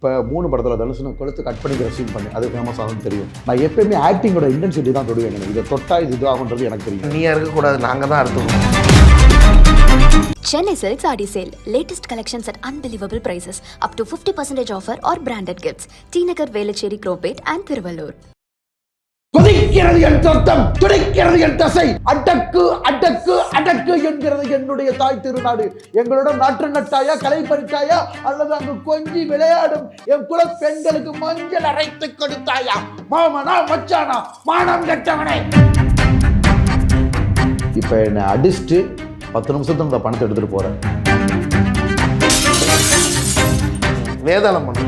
இப்போ மூணு படத்தில் தனுஷனை கொளுத்து கட் பண்ணிக்கிற சீன் பண்ணி அது ஃபேமஸ் ஆகும் தெரியும் நான் எப்பயுமே ஆக்டிங்கோட இன்டென்சிட்டி தான் தொடுவேன் எனக்கு இதை தொட்டா இது இதுவாகுன்றது எனக்கு தெரியும் நீயா இருக்கக்கூடாது நாங்கள் தான் அடுத்து Chennai Silks Adi Sale. Latest collections at unbelievable prices. Up to 50% offer or branded gifts. T Nagar, Velachery, Cropate and Thiruvallur. துடிக்கிறது என் சொத்தம் துடிக்கிறது என் தசை. அடக்கு அடக்கு அடக்கு என்கிறது என்னுடைய தாய் திருநாடு. எங்களுடன் நாற்று நட்டாயா கலை பறித்தாயா அல்லது அங்கு கொஞ்சி விளையாடும் என் குல பெண்களுக்கு மஞ்சள் அரைத்து கொடுத்தாயா? மாமனா மச்சானா மானம் கெட்டவனே. இப்ப என்னை அடிச்சுட்டு பத்து நிமிஷத்துல இந்த பணத்தை எடுத்துட்டு போறேன். வேதாளம் பண்ணு.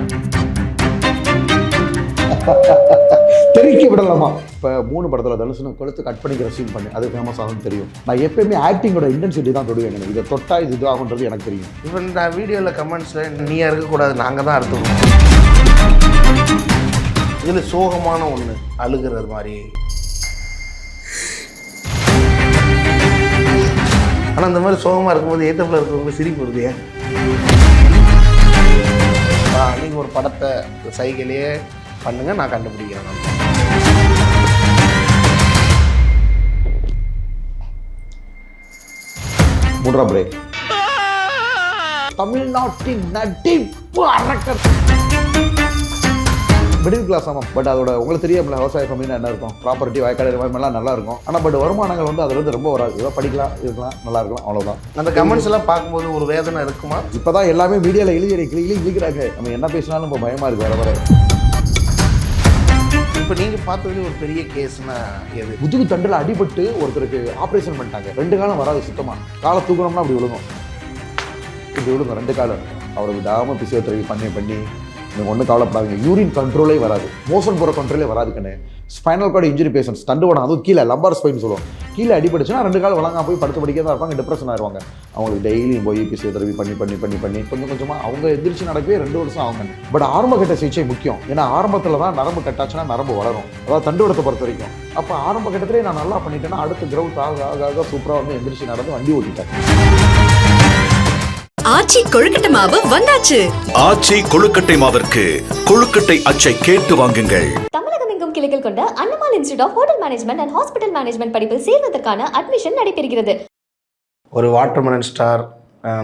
தெறிக்க விடலாமா இப்போ மூணு படத்தில் தனுஷனை கொளுத்து கட் பண்ணிக்கிற சீன் பண்ணு. அது ஃபேமஸ் ஆகும் தெரியும். நான் எப்பயுமே ஆக்டிங்கோட இன்டென்சிட்டி தான் தொடுவேன் எனக்கு. இதை தொட்டா இது இதுவாகுன்றது எனக்கு தெரியும். இவன் இந்த வீடியோவில் கமெண்ட்ஸில் நீயாக இருக்கக்கூடாது நாங்கள் தான் அறுத்துவோம் இதில் சோகமான ஒன்று அழுகிறது மாதிரி. ஆனால் இந்த மாதிரி சோகமாக இருக்கும்போது ஏத்தப்பில் இருக்கிறவங்க சிரிப்பு வருது ஏன்? நீங்கள் ஒரு படத்தை சைக்கிளையே பண்ணுங்க நான் கண்டுபிடிக்கிறேன். மூன்றாம் பிரேக் தமிழ்நாட்டின் நடிப்பு அரக்கர். மிடில் கிளாஸ் ஆமாம் பட் அதோட உங்களுக்கு தெரியாமல விவசாய கம்மினா என்ன இருக்கும்? ப்ராப்பர்ட்டி வயக்காடு எல்லாம் நல்லா இருக்கும். ஆனால் பட் வருமானங்கள் வந்து அதுல இருந்து ரொம்ப வராது. ஏதோ படிக்கலாம் இருக்கலாம் நல்லா இருக்கலாம் அவ்வளவுதான். அந்த கமெண்ட்ஸ் எல்லாம் பார்க்கும்போது ஒரு வேதனை இருக்குமா? இப்பதான் எல்லாமே மீடியால எழுதி இழுக்கிறாங்க. நம்ம என்ன பேசினாலும் இப்போ பயமா இருக்கு வர வர. இப்போ நீங்கள் பார்த்தது ஒரு பெரிய கேஸ்னா எது? முதுகு தண்டில் அடிபட்டு ஒருத்தருக்கு ஆப்ரேஷன் பண்ணிட்டாங்க. ரெண்டு காலம் வராது சுத்தமாக காலை தூக்கணும்னா அப்படி விழுங்கும் இப்படி விழுங்கும் ரெண்டு காலம். அவரை விடாமல் பிசியோதெரபி பண்ணி பண்ணி நீங்கள் ஒன்றும் கவலைப்படாதீங்க. யூரின் கண்ட்ரோலே வராது. மோஷன் போகிற கண்ட்ரோலே வராது கண்ணு. ஸ்பைனல் கார்டு இன்ஜுரி பேஷன்ஸ் தண்டு உடனே அதுவும் கீழே லம்பார் ஸ்பைன் சொல்லுவோம் கீழே அடிபடுச்சுன்னா ரெண்டு கால் வழங்கா போய் படுத்து படிக்க தான் இருப்பாங்க டிப்ரெஷன் ஆயிருவாங்க. அவங்களுக்கு டெய்லியும் போய் பிசியோதெரபி பண்ணி பண்ணி பண்ணி பண்ணி கொஞ்சம் கொஞ்சமாக அவங்க எதிர்த்து நடக்கவே ரெண்டு வருஷம் ஆகும் பட் ஆரம்ப கட்ட சிகிச்சை முக்கியம். ஏன்னா ஆரம்பத்தில் தான் நரம்பு கட்டாச்சுன்னா நரம்பு வளரும். அதாவது தண்டுவடத்தை பொறுத்த வரைக்கும். அப்போ ஆரம்ப கட்டத்திலே நான் நல்லா பண்ணிட்டேன்னா அடுத்து கிரவுத் ஆக ஆக ஆக சூப்பராக வந்து எந்திரிச்சு நடந்து வண்டி ஓட்டிட்டேன். ஆச்சி கொழுக்கட்டை மாவு வந்தாச்சு. ஆச்சி கொழுக்கட்டை மாவிற்கு கொழுக்கட்டை அச்சை கேட்டு வாங்குங்கள். தமிழகம் எங்கும் கிளைகள் கொண்ட Annamal institute of hotel management and hospital management படிப்பில் சேர்வதற்கான அட்மிஷன் நடைபெறுகிறது. ஒரு வாட்டர்மெலன் ஸ்டார்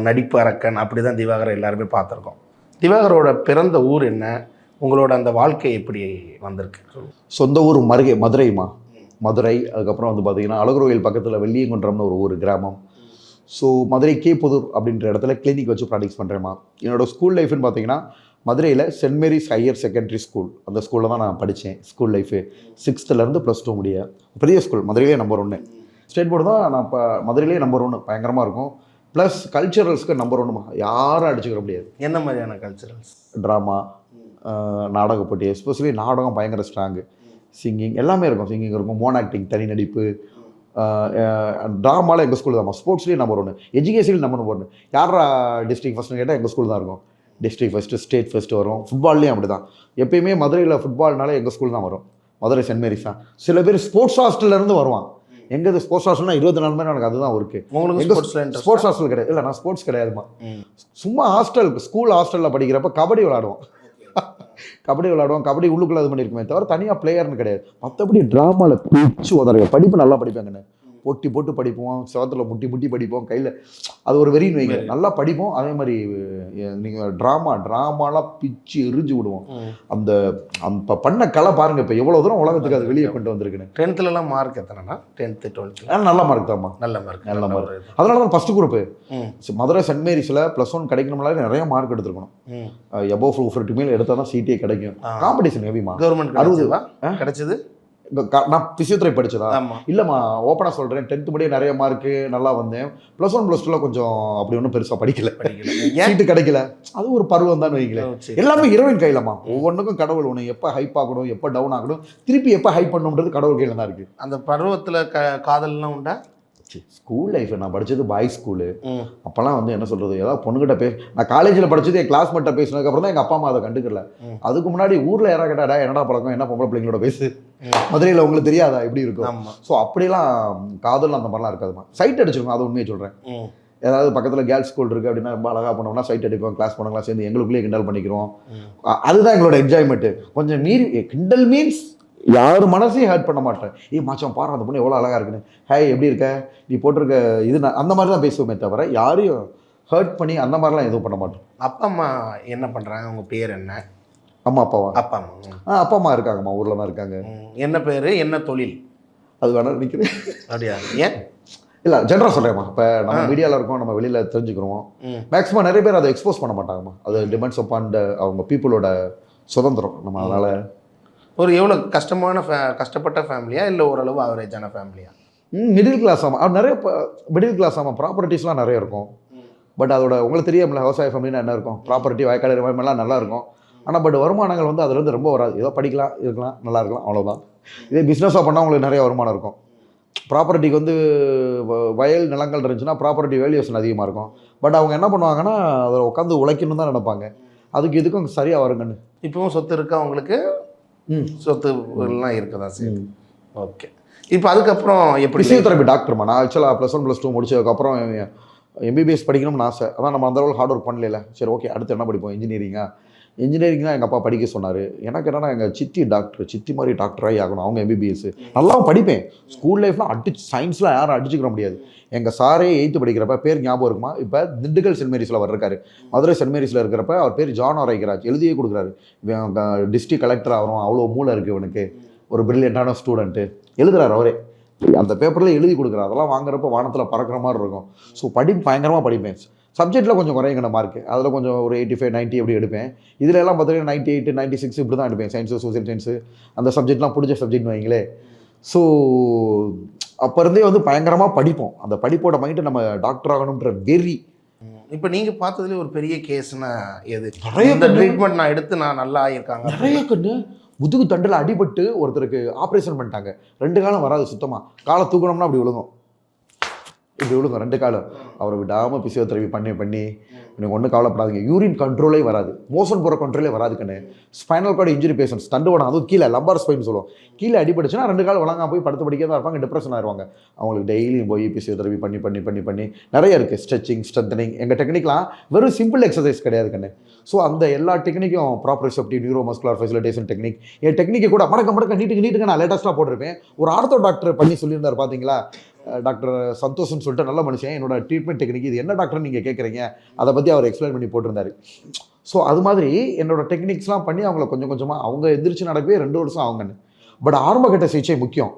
நடிப்பு அரக்கன் அப்படி தான் திவாகர் எல்லாருமே பார்த்துருக்கோம். திவாகரோட பிறந்த ஊர் என்ன? உங்களோட அந்த வாழ்க்கை எப்படி வந்திருக்கு? சொந்த ஊர் மருகே மதுரைமா மதுரை அதுக்கப்புறம் வந்து பார்த்தீங்கன்னா அழகுரோயில் பக்கத்தில் வெள்ளியங்குன்றம்னு ஒரு ஊர் கிராமம். ஸோ மதுரை கேப்புதூர் அப்படின்ற இடத்துல கிளினிக் வச்சு ப்ராக்டிஸ் பண்ணுறேம்மா என்னோட ஸ்கூல் லைஃப்னு பார்த்தீங்கன்னா மதுரையில் Saint Mary's higher secondary school அந்த ஸ்கூலில் தான் நான் படித்தேன் ஸ்கூல் லைஃபு சிக்ஸ்த்துலேருந்து ப்ளஸ் டூ முடிய. பெரிய ஸ்கூல் மதுரையிலே நம்பர் ஒன்று ஸ்டேட் போர்டு தான் நான் இப்போ மதுரையிலே நம்பர் ஒன்று பயங்கரமாக இருக்கும். ப்ளஸ் கல்ச்சரல்ஸ்க்கு நம்பர் ஒன்றுமா யாரும் அடிச்சுக்கிற முடியாது. என்ன மாதிரியான கல்ச்சரல்ஸ் ட்ராமா நாடக போட்டி எஸ்பெஷலி நாடகம் பயங்கர ஸ்ட்ராங்கு சிங்கிங் எல்லாமே இருக்கும். சிங்கிங் இருக்கும். மோன் ஆக்டிங் தனி நடிப்பு. ட்ராமாவில் எங்கள் ஸ்கூல் தான் ஸ்போர்ட்ஸ்லேயும் நம்பர் ஒன்று எஜுகேஷன்லையும் நம்பர் ஒன்று யாரா டிஸ்ட்ரிக்ட் ஃபஸ்ட்னு கேட்டால் எங்கள் ஸ்கூல் தான் இருக்கும். டிஸ்ட்ரிக்ட் ஃபஸ்ட்டு ஸ்டேட் ஃபஸ்ட்டு வரும். ஃபுட்பால்லையும் அப்படி தான் எப்பயுமே மதுரையில் ஃபுட்பால்னால எங்கள் ஸ்கூல் தான் வரும். மதுரை சென்ட் மேரிஸ் தான். சில பேர் ஸ்போர்ட்ஸ் ஹாஸ்டல்லேருந்து வருவான். எங்கள் ஸ்போர்ட்ஸ் ஹாஸ்டல்னா இருபத்தி நாலு மணி எனக்கு அதுதான் ஒர்க்கு உங்களுக்கு ஸ்போர்ட்ஸ் ஹாஸ்டல் கிடையாது. இல்லை நான் ஸ்போர்ட்ஸ் கிடையாதுமா சும்மா ஹாஸ்டல் ஸ்கூல் ஹாஸ்டலில் படிக்கிறப்ப கபடி விளாடுவோம் கபடி விளாடுவோம் கபடி உள்ளுக்குள்ளே இது பண்ணியிருக்குமே தவிர தனியாக பிளேயர்னு கிடையாது. மற்றபடி ட்ராமாவில் பிடிச்சி உதறங்க படிப்பு நல்லா படிப்பாங்கண்ணே பொட்டி போட்டு படிப்போம் செவத்தில் முட்டி முட்டி படிப்போம் கையில் அது ஒரு வெறின்னு வைங்க. நல்லா படிப்போம் அதே மாதிரி நீங்கள் ட்ராமா ட்ராமாலாம் பிச்சு எரிஞ்சு விடுவோம். அந்த அந்த பண்ண கலை பாருங்க இப்போ எவ்வளோ தூரம் உலகத்துக்கு அது வெளியே கொண்டு வந்திருக்குன்னு. டென்த்துலலாம் மார்க் எத்தனைனா டென்த்து டுவெல்த்து நல்ல மார்க் தான்மா. நல்ல மார்க் நல்ல mark. அதனால தான் ஃபஸ்ட்டு குரூப்பு மதுரை சென்ட் மேரிஸில் ப்ளஸ் ஒன் கிடைக்கணும்னாலே நிறைய மார்க் எடுத்துருக்கணும். எபோ ஃபிஃப்டி மேல் எடுத்தால் தான் சீட்டே கிடைக்கும். காம்படிஷன் ஹெவிமா கவர்மெண்ட் அறுபது. கிடைச்சது? நான் பிசியோதெரபி படிச்சதா? ஆமாம் இல்லைம்மா ஓப்பனாக சொல்கிறேன் டென்த்து படியே நிறைய மார்க்கு நல்லா வந்தேன். ப்ளஸ் ஒன் ப்ளஸ் டூவில் கொஞ்சம் அப்படி ஒன்றும் பெருசாக படிக்கல. படிக்கல. ஏன்? சீட்டு கிடைக்கல. அது ஒரு பருவம் தான் வைங்களேன். எல்லாமே ஹீரோயின் கையிலம்மா. ஒவ்வொன்றுக்கும் கடவுள் ஒன்று எப்போ ஹைப் ஆகணும் எப்போ டவுன் ஆகணும் திருப்பி எப்போ ஹைப் பண்ணணுன்றது கடவுள் கையில் தான் இருக்குது அந்த பருவத்தில் க காதல்லாம் உண்டா? ஸ்கூல் லைஃப் நான் படித்தது பாய்ஸ் ஸ்கூலு அப்போல்லாம் வந்து என்ன சொல்கிறது ஏதாவது பொண்ணுகிட்ட பேச நான் காலேஜில் படிச்சது என் கிளாஸ்மேட்டை பேசினதுக்கப்புறம் தான் எங்கள் அப்பா அம்மா அதை கண்டுக்கல. அதுக்கு முன்னாடி ஊரில் யாராவது கேட்டாடா என்னடா பழக்கம் என்ன பொம்பளை பிள்ளைங்களோட பேசு. மதுரையில் உங்களுக்கு தெரியாதா எப்படி இருக்கும்? ஸோ அப்படிலாம் காதல் அந்த மாதிரிலாம் இருக்காதுமா சைட் அடிச்சிருக்கும் அது உண்மையை சொல்கிறேன் ஏதாவது பக்கத்தில் கேர்ள்ஸ் ஸ்கூல் இருக்குது அப்படின்னா ரொம்ப அழகாக பண்ணோம்னா சைட் அடிப்போம் கிளாஸ் பண்ணலாம் சேர்ந்து எங்களுக்குள்ளேயே கிண்டல் பண்ணிக்கிறோம். அதுதான் எங்களோட என்ஜாய்மெண்ட்டு கொஞ்சம் மீறி கிண்டல் மீன்ஸ் யார் மனசையும் ஹர்ட் பண்ண மாட்டேன். ஏய் மச்சான் பாரு அந்த பொண்ணு எவ்வளோ அழகாக இருக்குன்னு. ஹேய் எப்படி இருக்க? நீ போட்டிருக்க இது நான் அந்த மாதிரி தான் பேசுவோமே தவிர யாரையும் ஹர்ட் பண்ணி அந்த மாதிரிலாம் எதுவும் பண்ண மாட்டோம் அப்பா அம்மா என்ன பண்ணுறாங்க உங்கள் பேர் என்ன? அம்மா அப்பாவா? அப்பா அம்மா. ஆ அப்பா அம்மா இருக்காங்கம்மா ஊரில் தான் இருக்காங்க. என்ன பேர்? என்ன தொழில்? அது வேணா நிற்கிறேன் அப்படியா? ஏன்? இல்லை ஜென்ரலாக சொல்கிறேம்மா இப்போ நம்ம. மீடியாவில் இருக்கோம் நம்ம வெளியில் தெரிஞ்சுக்கிறோம். மேக்ஸிமம் நிறைய பேர் அதை எக்ஸ்போஸ் பண்ண மாட்டாங்கம்மா. அது டிபெண்ட்ஸ் அப்பான் அவங்க பீப்புளோட சுதந்திரம். நம்ம அதனால் ஒரு எவ்வளோ கஷ்டமான ஃபே கஷ்டப்பட்ட ஃபேமிலியா இல்லை ஓரளவு ஆவரேஜான ஃபேமிலியா மிடில் கிளாஸ் ஆமாம் அது நிறைய மிடில் கிளாஸ் ஆமாம் ப்ராப்பர்ட்டிஸ்லாம் நிறைய இருக்கும். பட் அதோட உங்களுக்கு தெரியும்ல விவசாய ஃபேமிலினா என்ன இருக்கும்? ப்ராப்பர்ட்டி வயக்காடு எல்லாம் நல்லா இருக்கும். ஆனால் பட் வருமானங்கள் வந்து அதுலேருந்து ரொம்ப வராது. ஏதோ படிக்கலாம் இருக்கலாம் நல்லா இருக்கலாம் அவ்வளோதான் இதே பிஸ்னஸாக பண்ணால் உங்களுக்கு நிறைய வருமானம் இருக்கும். ப்ராப்பர்ட்டிக்கு வந்து வயல் நிலங்கள் இருந்துச்சுன்னா ப்ராப்பர்ட்டி வேல்யூஷன் அதிகமாக இருக்கும். பட் அவங்க என்ன பண்ணுவாங்கன்னா அதில் உட்காந்து உழைக்கணும் தான் நினைப்பாங்க. அதுக்கு இதுக்கும் சரியாக வருங்கன்னு. இப்பவும் சொத்து இருக்கா உங்களுக்கு? ம் சொத்து எல்லாம் இருக்குதா சரி. ஓகே. இப்போ அதுக்கப்புறம் எப்படி ஃபிசியோதெரபி டாக்டர்மா நான் ஆக்சுவலாக ப்ளஸ் ஒன் ப்ளஸ் டூ முடிச்சதுக்கப்புறம் எம்பிபிஎஸ் படிக்கணும்னு ஆசை. அதான் நம்ம அந்த அளவுக்கு ஹார்ட் ஒர்க் பண்ணல சரி ஓகே அடுத்து என்ன படிப்போம்? இன்ஜினியரிங்காக இன்ஜினியரிங் தான் எங்கள் அப்பா படிக்க சொன்னார். எனக்கு என்னன்னா எங்கள் சித்தி டாக்டர் சித்தி மாதிரி டாக்டராகி ஆகணும். அவங்க எம்பிபிஎஸ் நல்லா படிப்பேன். ஸ்கூல் லைஃப்லாம் அடிச்சு சயின்ஸ்லாம் யாரும் அடிச்சுக்கிற முடியாது. எங்கள் சாரே எயித்து படிக்கிறப்ப பேர் ஞாபகம் இருக்குமா? இப்போ திண்டுக்கல் சென்ட் மேரிஸில் வர்றாரு மதுரை சென்ட் மேரிஸில் இருக்கிறப்ப அவர் பேர் ஜான் ஆரைக்கராஜ் எழுதியே கொடுக்குறாரு. டிஸ்ட்ரிக்ட் கலெக்டர் ஆகிறோம் அவ்வளோ மூளை இருக்குது இவனுக்கு. ஒரு பிரில்லியண்டான ஸ்டூடெண்ட்டு எழுதுறாரு அவரே. அந்த பேப்பரில் எழுதி கொடுக்குறாரு அதெல்லாம் வாங்குறப்ப வானத்தில் பறக்கிற மாதிரி இருக்கும். ஸோ படி பயங்கரமாக படிப்பேன். சப்ஜெக்ட்டில் கொஞ்சம் குறையுங்க மார்க் அதில் கொஞ்சம் ஒரு எயிட்டி ஃபைவ் நைன்ட்டி அப்படி எடுப்பேன். இதில் எல்லாம் பார்த்தீங்கன்னா நைன்ட்டி எயிட் நைன்ட்டி சிக்ஸ் இப்படி தான் எடுப்பேன். சயின்ஸு சோசியல் சயின்ஸு அந்த சப்ஜெக்ட்லாம் பிடிச்ச சப்ஜெக்ட்னு வைங்களே. ஸோ அப்போ இருந்தே வந்து பயங்கரமாக படிப்போம். அந்த படிப்போட மைண்டு நம்ம டாக்டர் ஆகணுன்ற வெறி. இப்போ நீங்கள் பார்த்ததுலேயே ஒரு பெரிய கேஸ்னா எது? நிறைய இந்த ட்ரீட்மெண்ட் நான் எடுத்து நான் நல்லா ஆயிருக்காங்க நிறைய கண்ணு. முதுகு தண்டில் அடிபட்டு ஒருத்தருக்கு ஆப்ரேஷன் பண்ணிட்டாங்க. ரெண்டு காலம் வராது சுத்தமாக காலை தூக்கணும்னா அப்படி விழுகும். இப்படி விழுங்க ரெண்டு காலம் அவரை விடாமல் பிசியோதெரபி பண்ணி பண்ணி நீங்கள் ஒன்றும் கவலைப்படாதீங்க. யூரின் கண்ட்ரோலே வராது. மோஷன் போகிற கண்ட்ரோலே வராது கண்ணு. ஸ்பைனல் கார்டு இன்ஜுரி பேஷன்ஸ் தண்டு அதுவும் கீழே லம்பார் ஸ்பைன் சொல்லுவோம். கீழே அடிபட்டுச்சுன்னா ரெண்டு காலம் வழங்காம போய் படுத்து படிக்க தான் இருப்பாங்க டிப்ரெஷன் ஆயிருவாங்க. அவங்களுக்கு டெய்லியும் போய் பிசியோதெரபி பண்ணி பண்ணி பண்ணி பண்ணி நிறைய இருக்குது ஸ்ட்ரெச்சிங் ஸ்ட்ரென்தனிங் எங்கள் டெக்னிக்லாம் வெறும் சிம்பிள் எக்ஸசைஸ் கிடையாது கண்ணு. ஸோ அந்த எல்லா டெக்னிக்கும் proprioceptive neuromuscular facilitation technique என் டெக்னிக்கை கூட மடக்க மடக்க நீட்டுக்கு நீட்டுக்கு நான் லேட்டஸ்ட்டாக போட்டிருப்பேன். ஒரு ஆர்த்தோ டாக்டர் பண்ணி சொல்லியிருந்தார் பார்த்தீங்களா டாக்டர் சந்தோஷம்னு சொல்லிட்டு நல்ல மனுஷன் என்னோட ட்ரீட்மெண்ட் டெக்னிக் இது என்ன டாக்டர் நீங்கள் கேட்குறீங்க அதை பற்றி அவர் எக்ஸ்பிளைன் பண்ணி போட்டிருந்தாரு. ஸோ அது மாதிரி என்னோட டெக்னிக்ஸ்லாம் பண்ணி அவங்கள கொஞ்சம் கொஞ்சமாக அவங்க எந்திரிச்சு நடக்கவே ரெண்டு வருஷம் ஆகுங்கன்னு. பட் ஆரம்ப கட்ட சிகிச்சை முக்கியம்.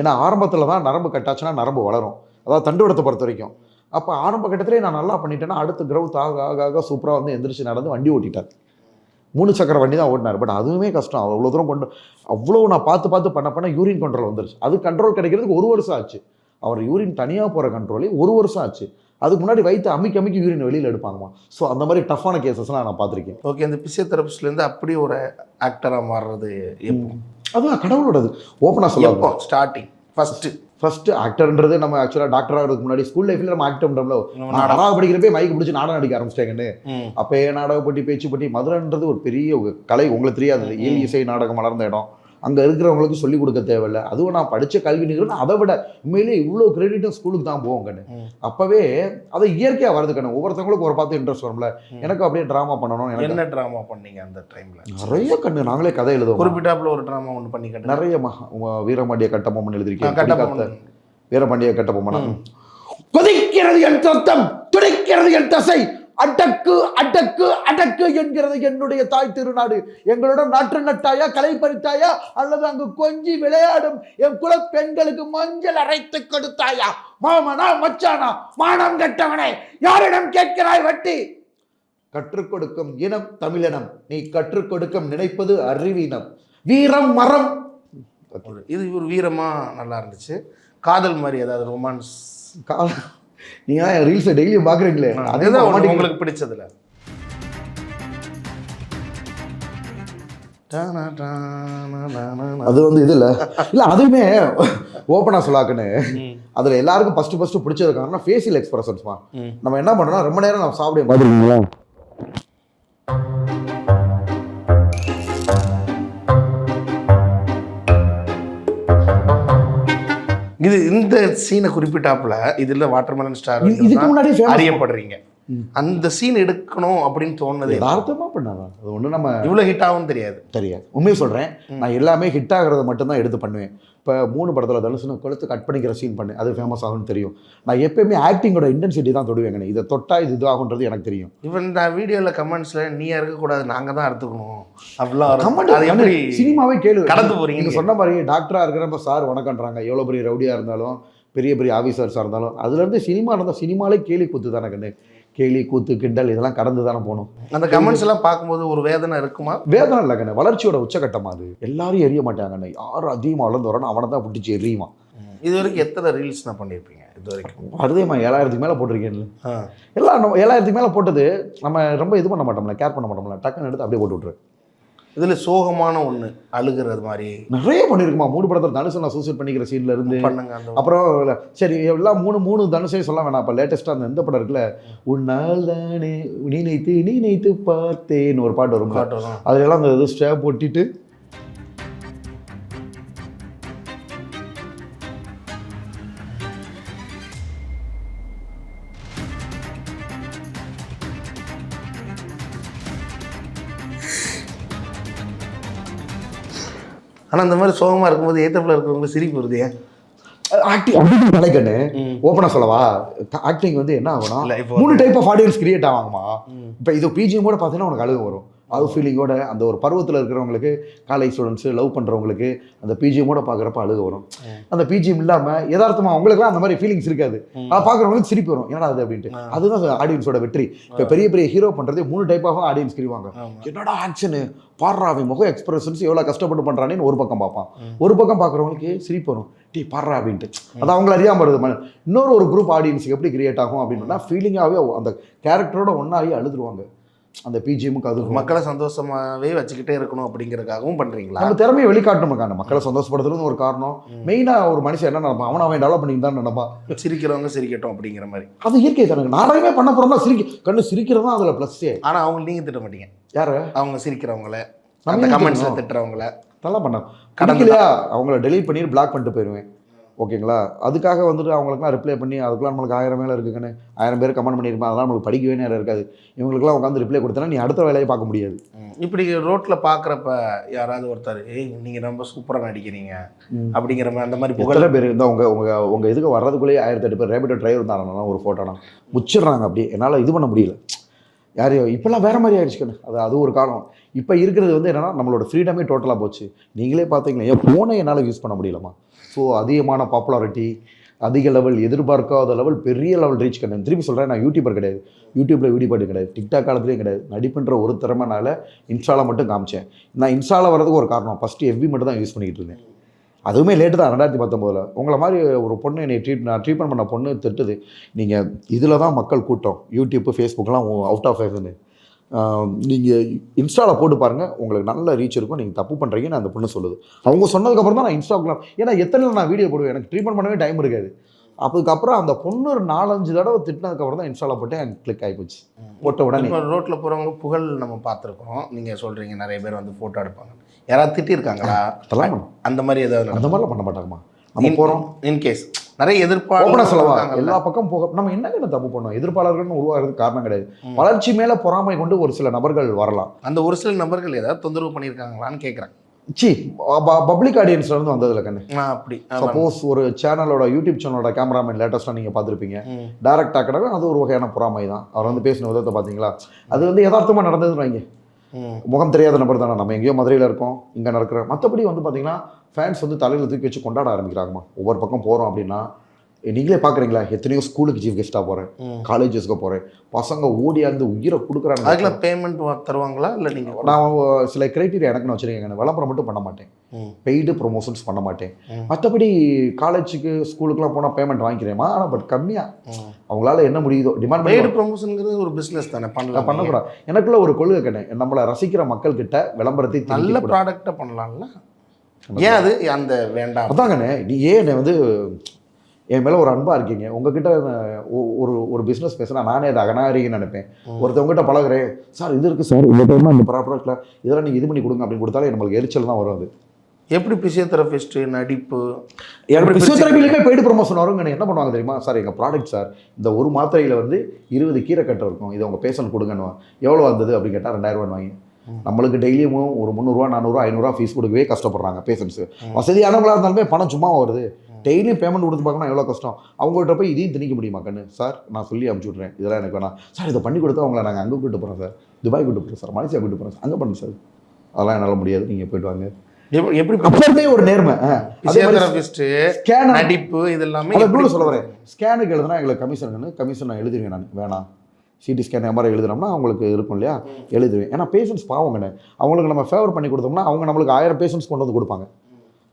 ஏன்னா ஆரம்பத்தில் தான் நரம்பு கட்டாச்சுன்னா நரம்பு வளரும். அதாவது தண்டுவடத்தை பொறுத்த வரைக்கும். அப்போ ஆரம்ப கட்டத்திலே நான் நல்லா பண்ணிட்டேன்னா அடுத்து க்ரௌத் ஆக ஆக ஆக சூப்பராக வந்து எந்திரிச்சு நடந்து வண்டி ஓட்டிட்டார். மூணு சக்கர வண்டி தான் ஓட்டினார். பட் அதுவுமே கஷ்டம். அவ்வளோ தூரம் கொண்டு அவ்வளோ நான் பார்த்து பார்த்து பண்ண பண்ண யூரின் கண்ட்ரோல் வந்துருச்சு. அது கண்ட்ரோல் கிடைக்கிறதுக்கு ஒரு வருஷம் ஆச்சு. அவர் யூரின் தனியாக போகிற கண்ட்ரோலே ஒரு வருஷம் ஆச்சு. அதுக்கு முன்னாடி வைத்து அமுக்கி அமுக்கி யூரின் வெளியில் எடுப்பாங்கம்மா. ஸோ அந்த மாதிரி டஃப்பான கேசஸ்லாம் நான் பார்த்துருக்கேன். ஓகே இந்த பிசியோதெரபிஸ்ட்லேருந்து அப்படி ஒரு ஆக்டராக மாறுறது எப்போ? அதுதான் கடவுளோடது ஓப்பனாக சொல்லுவாங்க ஸ்டார்டிங் ஃபஸ்ட்டு ஃபர்ஸ்ட் ஆக்டர்ன்றது நம்ம ஆக்சுவலாக டாக்டர் ஆகிறதுக்கு முன்னாடி ஸ்கூல் லைஃப்ல நம்ம ஆக்டர் பண்ணுறோம்ல நான் அறாவது படிக்கிறப்பே மைக்கு பிடிச்சி நாடகம் நடிக்க ஆரம்பிச்சிட்டேங்கன்னு. ம். அப்பயே நாடக போட்டி பேச்சு போட்டி மதுரைன்றது ஒரு பெரிய கலை. உங்களுக்கு தெரியாது இயல் இசை நாடகம் வளர்ந்த இடம். அங்கே இருக்கிறவங்களுக்கு சொல்லிக் கொடுக்க தேவையில்ல. அதுவும் நான் படித்த கல்வி நிகழ்வு அதை விட உண்மையிலேயே இவ்வளோ கிரெடிட்டும் ஸ்கூலுக்கு தான் போவோம் கண்ணு. அப்பவே அது இயற்கையாக வருது கண்ணு. ஒவ்வொருத்தவங்களுக்கும் ஒரு பார்த்து இன்ட்ரெஸ்ட் வரும்ல. எனக்கு அப்படியே ட்ராமா பண்ணணும் எனக்கு என்ன ட்ராமா பண்ணீங்க அந்த டைமில் நிறைய கண்ணு. நாங்களே கதை எழுதுவோம். குறிப்பிட்டாப்புல ஒரு ட்ராமா ஒன்று பண்ணி கட்டுங்க. நிறைய வீரபாண்டிய கட்டபொம்மன் எழுதிருக்கேன் கட்டபொம்மன். வீரபாண்டிய கட்டபொம்மன். கொதிக்கிறது என் ரத்தம் துடிக்கிறது என் தசை. அடக்கு அடக்கு அடக்கு என்கிறது என்னுடைய தாய் திருநாடு. எங்களுடன் நாற்று நட்டாயா களை பறித்தாயா அல்லது அங்கு கொஞ்சி விளையாடும் என் குல பெண்களுக்கு மஞ்சள் அரைத்து கொடுத்தாயா? மாமனா மச்சானா மானம் கெட்டவனே யாரிடம் கேட்கிறாய் வட்டி? கற்றுக் கொடுக்கும் இனம் தமிழினம் நீ கற்றுக் கொடுக்கும் நினைப்பது அறிவீனம். வீரம் மரம். இது ஒரு வீரமாக நல்லா இருந்துச்சு. காதல் மாதிரி ஏதாவது ரொமான்ஸ் கால நீங்க ரீல்ஸ் டெய்லியும் பாக்குறீங்களே? அதுதான் அதுதான் ஒண்ணு உங்களுக்கு பிடிச்சதுல. அது வந்து இது இல்ல. இல்ல அதுவுமே ஓப்பனா சொல்லாக்குன்னு. அதுல எல்லாருக்கும் ஃபர்ஸ்ட் ஃபர்ஸ்ட் பிடிச்சது காரணம் ஃபேஷியல் எக்ஸ்பிரஷன்ஸ்மா. நம்ம என்ன பண்றோம்னா ரொம்ப நேரம் நம்ம சாப்பிட பாத்துருக்கீங்களா? இது இந்த சீனை குறிப்பிட்டாப்புல இதுல வாட்டர்மெலன் ஸ்டார் இது- இதுக்கு. அறியப்படுறீங்க அந்த சீன் எடுக்கணும் அப்படின்னு தோணுது யதார்த்தமா பண்ணாதான். அது ஒண்ணு நம்ம இவ்வளவு ஹிட் ஆகும் தெரியாது. தெரியாது. உண்மையை சொல்றேன். நான் எல்லாமே ஹிட் ஆகிறத மட்டும்தான் எடுத்து பண்ணுவேன். இப்போ மூணு படத்தில் தனுஷன் கொளுத்து கட் பண்ணிக்கிற சீன் பண்ணு. அது ஃபேமஸ் ஆகும்னு தெரியும். நான் எப்பயுமே ஆக்டிங்கோட இன்டென்சிட்டி தான் தொடுவேங்க இதை தொட்டா இது இது ஆகுன்றது எனக்கு தெரியும். இவன் இந்த வீடியோல கமெண்ட்ஸ்ல நீயா இருக்கக்கூடாது. நாங்க தான் எடுத்துக்கணும் அப்படிலாம் கமெண்ட் அது எப்படி சினிமாவே கேளு. கடந்து போறீங்க? நீங்க சொன்ன மாதிரி டாக்டரா இருக்கிறப்ப சார் வணக்கம்ன்றாங்க. எவ்வளோ பெரிய ரவுடியா இருந்தாலும் பெரிய பெரிய ஆஃபீஸர்ஸாக இருந்தாலும் அதுலேருந்து சினிமா இருந்தால் சினிமாலே கேலி கூத்து தானே கண்ணு. கேலி கூத்து கிண்டல் இதெல்லாம் கடந்து தானே போகணும். அந்த கமெண்ட்ஸ் எல்லாம் பார்க்கும்போது ஒரு வேதனை இருக்குமா? வேதனை இல்லை கண்ணு. வளர்ச்சியோட உச்சகட்டமா அது. எல்லாரும் எரிய மாட்டாங்கண்ணே யார் அதிகமாக வளர்ந்து வரானோ அவனை தான் பிடிச்சி எரியுவான் இது வரைக்கும் எத்தனை ரீல்ஸ் நான் பண்ணியிருப்பீங்க? இது வரைக்கும். அதுதேம்மா ஏழாயிரத்துக்கு மேலே போட்டிருக்கேன்ல. எல்லாம் நம்ம ஏழாயிரத்துக்கு மேலே போட்டது நம்ம ரொம்ப இது பண்ண மாட்டோம்ல கேர் பண்ண மாட்டோம்ல. டக்குன்னு எடுத்து அப்படியே போட்டு விட்ரு இதுல சோகமான ஒண்ணு அழுகிறது மாதிரி. நிறைய பண்ணியிருக்குமா மூணு படத்தில் தனுஷ் நான் சூசைட் பண்ணிக்கிற சீன்ல இருந்து. பண்ணுங்க அப்புறம் சரி எல்லாம் மூணு மூணு தனுஷே சொல்ல வேணாம். அப்போ லேட்டஸ்ட்டாக அந்த எந்த படம் இருக்குல்ல உன்னால் தானே நினைத்து நினைத்து பார்த்தேன்னு ஒரு பாட்டு வரும். பாட்டு வரும். அதுல எல்லாம் அந்த இது ஸ்டேப் ஒட்டிட்டு ஆனா இந்த மாதிரி சோகமா இருக்கும்போது ஏத்தப்புல இருக்கிறவங்களுக்கு சிரிப்பு வருது ஏன்? ஆக்டிங் கலைக்கண்ணு ஓப்பனாக சொல்லவா? ஆக்டிங் வந்து என்ன இப்போ மூணு டைப் ஆஃப் ஆடியன்ஸ் கிரியேட் ஆவாங்கம்மா. இப்போ இது பிஜிஎம் கூட பார்த்தீங்கன்னா உனக்கு அழுகு வரும். அது ஃபீலிங்கோட அந்த ஒரு பருவத்தில் இருக்கிறவங்களுக்கு காலேஜ் ஸ்டூடெண்ட்ஸு லவ் பண்ணுறவங்களுக்கு அந்த பிஜிஎம்மோட பார்க்குறப்ப அழுகு வரும். அந்த பிஜிஎம் இல்லாமல் யதார்த்தமாக அவங்களுக்குலாம் அந்த மாதிரி ஃபீலிங்ஸ் இருக்காது. அதை பார்க்குறவங்களுக்கு சிரிப்பு வரும். என்னடா அது அப்படின்ட்டு. அதுதான் ஆடியன்ஸோட வெற்றி. இப்போ பெரிய பெரிய ஹீரோ பண்ணுறது மூணு டைப்பாக ஆடியன்ஸ் கிரிவாங்க. என்னடா ஆக்ஷனு பாடுறா அவன் முக எக்ஸ்பிரஷன்ஸ் எவ்வளோ கஷ்டப்பட்டு பண்ணுறானேன்னு ஒரு பக்கம் பார்ப்பான். ஒரு பக்கம் பார்க்குறவங்களுக்கு சிரிப்பு வரும். டீ பாடுறா அப்படின்ட்டு. அது அவங்கள அறியாமல் வருது. இன்னொரு ஒரு குரூப் ஆடியன்ஸுக்கு எப்படி கிரியேட் ஆகும் அப்படின்னா ஃபீலிங்காகவே அந்த கேரக்டரோட ஒன்றாகி அழுதுருவாங்க. அந்த பிஜிஎம்முக்கு அது மக்களை சந்தோஷமாவே வச்சுக்கிட்டே இருக்கணும் அப்படிங்கறதுக்காகவும் பண்றீங்களா? நம்ம திறமையை வெளிக்காட்டணும்க்கான மக்களை சந்தோஷப்படுத்துறது ஒரு காரணம். மெயினாக ஒரு மனுஷன் என்ன நினைப்பான்? அவன் அவன் டெவலப் பண்ணிட்டு தான் நினைப்பான். சிரிக்கிறவங்க சிரிக்கட்டும் அப்படிங்கிற மாதிரி. அது இயற்கை தானே நாடகமே பண்ண போகிறோம்னா சிரிக்க கண்ணு சிரிக்கிறது தான் அதில் ப்ளஸ்ஸே ஆனா அவங்க நீங்க திட்ட மாட்டீங்க. யாரு? அவங்க சிரிக்கிறவங்கள அந்த கமெண்ட்ஸ்ல? திட்டுறவங்கள. நல்லா பண்ண கடக்கலையா அவங்கள டெலீட் பண்ணிட்டு பிளாக் பண்ணிட்டு போயிடுவேன் ஓகேங்களா? அதுக்காக வந்துட்டு அவங்களுக்குலாம் ரிப்ளை பண்ணி அதுக்குலாம் நம்மளுக்கு ஆயிரம் மேலே இருக்குங்கன்னு ஆயிரம் பேர் கமெண்ட் பண்ணியிருப்பேன் அதெல்லாம் நம்மளுக்கு படிக்கவே நேரம் இருக்காது. இவங்களுக்குலாம் உட்காந்து ரிப்ளை கொடுத்தனா நீ அடுத்த வேலையை பார்க்க முடியாது. இப்படி ரோட்ல பாக்குறப்ப யாராவது ஒருத்தர் ஏய் நீங்க ரொம்ப சூப்பரா நடிக்கிறீங்க. அப்படிங்கிற மாதிரி அந்த மாதிரி புகழ் பேர் இருந்தால் உங்கள் உங்கள் உங்கள் இதுக்கு வர்றதுக்குள்ளேயே ஆயிரத்தி எட்டு பேர் ரேபிட்டோ டிரைவர் இருந்தாங்கன்னா ஒரு ஃபோட்டோனா முச்சிடுறாங்க அப்படியே. என்னால் இது பண்ண முடியல. யார் இப்போல்லாம் வேற மாதிரி ஆயிடுச்சு கண்ணு. அது அது ஒரு காலம். இப்போ இருக்கிறது வந்து என்னன்னா நம்மளோட ஃப்ரீடமே டோட்டலாக போச்சு. நீங்களே பார்த்தீங்களா என் ஃபோனை என்னால் யூஸ் பண்ண முடியலம்மா. ஸோ அதிகமான பாப்புலாரிட்டி அதிக லெவல் எதிர்பார்க்காத லெவல் பெரிய லெவல் ரீச் கிடையாது. திருப்பி சொல்கிறேன் நான் யூடியூபர் கிடையாது. யூடியூப்பில் வீடியோ பாட்டு கிடையாது. டிக்டாக் காலத்துலேயும் கிடையாது. நடிப்புன்ற ஒரு திறமைனால இன்ஸ்டாவில் மட்டும் காமிச்சேன். நான் இன்ஸ்டாவில் வரதுக்கு ஒரு காரணம். ஃபஸ்ட்டு எஃபி மட்டும் தான் யூஸ் பண்ணிக்கிட்டு இருந்தேன். அதுவுமே லேட்டு தான் ரெண்டாயிரத்தி பத்தொம்போதில். உங்களை மாதிரி ஒரு பொண்ணு என்னை ட்ரீட் நான் ட்ரீட்மெண்ட் பண்ண பொண்ணு திட்டுது. நீங்கள் இதில் தான் மக்கள் கூட்டம். யூடியூப்பு ஃபேஸ்புக்கெலாம் அவுட் ஆஃப் ஃபேஸ்னு நீங்கள் இன்ஸ்டாவில் போட்டு பாருங்கள் உங்களுக்கு நல்ல ரீச் இருக்கும். நீங்கள் தப்பு பண்ணுறீங்கன்னு அந்த பொண்ணு சொல்லுது. அவங்க சொன்னதுக்கப்புறம் தான் நான் இன்ஸ்டாகிராம் ஏன்னா எத்தனை நான் வீடியோ போடுவேன்? எனக்கு ட்ரீட்மெண்ட் பண்ணவே டைம் இருக்காது. அதுக்கப்புறம் அந்த பொண்ணு ஒரு நாலஞ்சு தடவை திட்டினதுக்கப்புறம் தான் இன்ஸ்டாவில் போட்டு எனக்கு கிளிக் ஆகிப்போச்சு போட்ட உடனே. இப்போ ரோட்ல போறவங்க புகழ் நம்ம பார்த்துருக்கோம் நீங்க சொல்றீங்க நிறைய பேர் வந்து போட்டோ எடுப்பாங்க. யாராவது திட்டிருக்காங்களா? அதெல்லாம் அந்த மாதிரி ஏதாவது அந்த மாதிரிலாம் பண்ண மாட்டாங்கம்மா. நம்ம போகிறோம் இன்கேஸ் நிறைய எதிர்ப்பாளர் இருக்காங்கல்ல. எல்லா பக்கம் போக நம்ம என்ன என்ன தப்பு பண்ணோம்? எதிர்ப்பாளர்கள்னு உருவாகிறதுக்கு காரணம் கிடையாது. வளர்ச்சி மேல பொறாமை கொண்டு ஒரு சில நபர்கள் வரலாம். அந்த ஒரு சில நபர்கள் ஏதாவது தொந்தரவு பண்ணியிருக்காங்களான்னு கேட்குறேன். சி பப்ளிக் ஆடியன்ஸ்ல இருந்து வந்ததுல கண்ணு. அப்படி. சப்போஸ் ஒரு சேனலோட யூடியூப் சேனலோட கேமராமேன் லேட்டஸ்ட்டாக நீங்கள் பார்த்துருப்பீங்க. டேரக்ட் ஆக்கினாலும் அது ஒரு வகையான பொறாமை தான். அவர் வந்து பேசின விதத்தை பார்த்தீங்களா? அது வந்து யதார்த்தமாக நடந்ததுன்னு வைங்க. முகம் தெரியாத நபர் தானே நம்ம. எங்கேயோ மதுரையில் இருக்கோம் இங்கே நடக்கிற மற்றபடி வந்து பார்த்தீங்கன்னா ஃபேன்ஸ் வந்து தலையில் தூக்கி வச்சு கொண்டாட ஆரம்பிக்கிறாங்கம்மா. ஒவ்வொரு பக்கம் போகிறோம் அப்படின்னா நீங்களே பார்க்குறீங்களா எத்தனையோ ஸ்கூலுக்கு சீஃப் கெஸ்ட்டாக போகிறேன். காலேஜஸ்க்கு போகிறேன் பசங்க ஓடியாந்து உயிரை கொடுக்குறாங்க அதுக்கெல்லாம் பேமெண்ட் தருவாங்களா? இல்லை நீங்கள் நான் சில கிரைட்டீரியா எனக்கு நான் வச்சுருக்கேன். விளம்பரம் மட்டும் பண்ண மாட்டேன். பெய்டு ப்ரொமோஷன்ஸ் பண்ண மாட்டேன். மற்றபடி காலேஜுக்கு ஸ்கூலுக்குலாம் போனால் பேமெண்ட் வாங்கிக்கிறேமா ஆனால் பட் கம்மியாக அவங்களால என்ன முடியுதோ டிமாண்ட் பெய்டு ப்ரொமோஷனுங்கிறது ஒரு பிஸ்னஸ் தானே பண்ணலாம் பண்ணக்கூடாது எனக்குள்ள ஒரு கொள்கை கண்ணு நம்மளை ரசிக்கிற மக்கள் கிட்ட விளம்பரத்தை நல்ல. ப்ராடக்டாக பண்ணலாம்ல? ஏன் அது? அந்த வேண்டாம். அதாங்கண்ணே நீ ஏன் வந்து என் மேலே ஒரு அன்பாக இருக்கீங்க. உங்ககிட்ட ஒரு ஒரு பிஸ்னஸ் பேசுனா நானே அதை அகனாரின்னு நினைப்பேன். ஒருத்தவங்ககிட்ட பழகுறேன். சார் இது இருக்குது சார் இந்த டைம் இந்த ப்ராடக்ட்டில் இதெல்லாம் நீங்கள் இது பண்ணி கொடுங்க அப்படின்னு கொடுத்தாலே நம்மளுக்கு எரிச்சல் தான் வரும் அது. எப்படி பிசியோதெரபிஸ்ட் நடிப்பு? பிசியோதெரபிலுமே பெய்டு ப்ரொமோஷன் வரும் என்ன பண்ணுவாங்க தெரியுமா? சார் எங்கள் ப்ராடக்ட் சார் இந்த ஒரு மாத்திரையில் வந்து இருபது கீரை கட்டு இருக்கும். இதை உங்கள் பேஷண்ட் கொடுங்கன்னு எவ்வளோ வந்தது? அப்படின்னு கேட்டால் ரெண்டாயிரம் ரூபாய் வாங்கி. நம்மளுக்கு டெய்லியும் ஒரு முந்நூறுரூவா நானூறுரூவா ஐநூறுரூவா ஃபீஸ் கொடுக்கவே கஷ்டப்படுறாங்க பேஷண்ட்ஸு வசதியானவங்களா இருந்தாலுமே பணம் சும்மா வருது. டெய்லியும் பேமெண்ட் கொடுத்து பார்க்கணும் எவ்வளோ கஷ்டம்? அவங்கள்ட்ட போய் இதையும் திணிக்க முடியுமா கண்ணு? சார் நான் சொல்லி அமுச்சு விட்றேன் இதெல்லாம் எனக்கு வேணாம். சார் இதை பண்ணி கொடுத்தா அவங்கள நாங்கள் அங்கே கூட்டு போகிறோம் சார். துபாய் கூட்டு போகிறோம் சார். மலேசியா கூட்டு போகிறோம் சார். அங்கே பண்ணுங்க சார். அதெல்லாம் என்னால் முடியாது. நீங்கள் போயிட்டு வாங்க. எப்படி- எப்படி அப்போ இருந்தே ஒரு நேர்மை. ஸ்கேனர் நடிப்பு இது எல்லாமே சொல்ல வரேன். ஸ்கேனுக்கு எழுதுனா எங்களுக்கு கமிஷன் கமிஷன் நான் எழுதுவேன் நான். வேணாம். சிடி ஸ்கேன் எம்ஆர்ஐ எழுதுனோம்னா அவங்களுக்கு இருக்கும் இல்லையா? எழுதுவேன். ஏன்னா பேஷண்ட்ஸ் பாவங்கண்ணே அவங்களுக்கு நம்ம ஃபேவர் பண்ணி கொடுத்தோம்னா அவங்க நம்மளுக்கு ஆயிரம் பேஷண்ட்ஸ் கொண்டு வந்து கொடுப்பாங்க.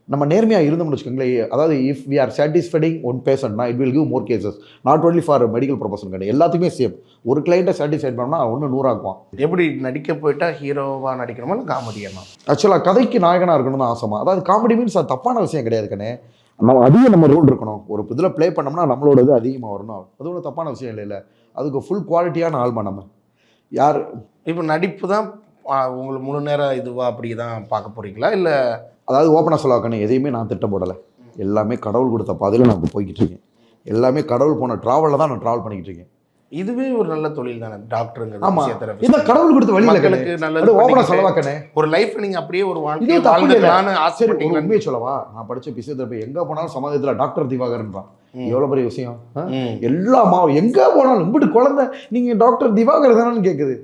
நம்ம நேர்மையாக இருந்தோம்னு வச்சுக்கோங்களேன் அதாவது if we are satisfying one பேஷண்ட்னா it will give more cases not only for medical profession கிடையாது. எல்லாத்துக்குமே சேம் ஒரு கிளைண்ட்டை சாட்டிஸ்ஃபைட் பண்ணோம்னா ஒன்று நூறாக்குவான் எப்படி நடிக்க போயிட்டா ஹீரோவா நடிக்கணுமா இல்லை காமெடியானா ஆக்சுவலாக கதைக்கு நாயகனாக இருக்கணும்னு ஆசைமா அதாவது காமெடி மீன்ஸ் அது தப்பான விஷயம் கிடையாது கண்ணே. நம்ம அதிகம் நம்ம ரோல் இருக்கணும். ஒரு இதில் ப்ளே பண்ணோம்னா நம்மளோட இது அதிகமாக வரணும். அது ஒன்றும் தப்பான விஷயம் இல்லை இல்லை அதுக்கு ஃபுல் குவாலிட்டியான ஆள்மா நம்ம. யார்? இப்போ நடிப்பு தான் உங்களுக்கு முழு நேரம் இதுவா அப்படி தான் பார்க்க போறீங்களா? இல்லை அதாவது ஓப்பனாக சொல்லாக்கணும் எதையுமே நான் திட்டம் போடலை எல்லாமே கடவுள் கொடுத்த பாதையில் நான் இப்போ போய்கிட்டு இருக்கேன். எல்லாமே கடவுள் போன ட்ராவலில் தான் நான் ட்ராவல் பண்ணிக்கிட்டு இருக்கேன். இதுவே ஒரு நல்ல தொழில் தானே. டாக்டருங்கிறது ஆமா. physiotherapist. இந்த கடவுள் கொடுத்த வழி இல்லை மக்களுக்கு கண்ணே. நல்லது ஓப்பனாக சொல்லவாக்கண்ணே ஒரு லைஃப் நீங்க அப்படியே ஒரு சரி ஒரு ஆசைப்பட்டீங்களா உண்மையை சொல்லவா? நான் படிச்ச பிசியோதெரபி எங்கே போனாலும் சமாஜத்தில் டாக்டர் திவாகர்ன்றான். எவ்வளோ பெரிய விஷயம். எல்லா மா எங்கே போனாலும் இம்பிட்டு குழந்தை நீங்கள் டாக்டர் திவாகர் தானேன்னு கேட்குது?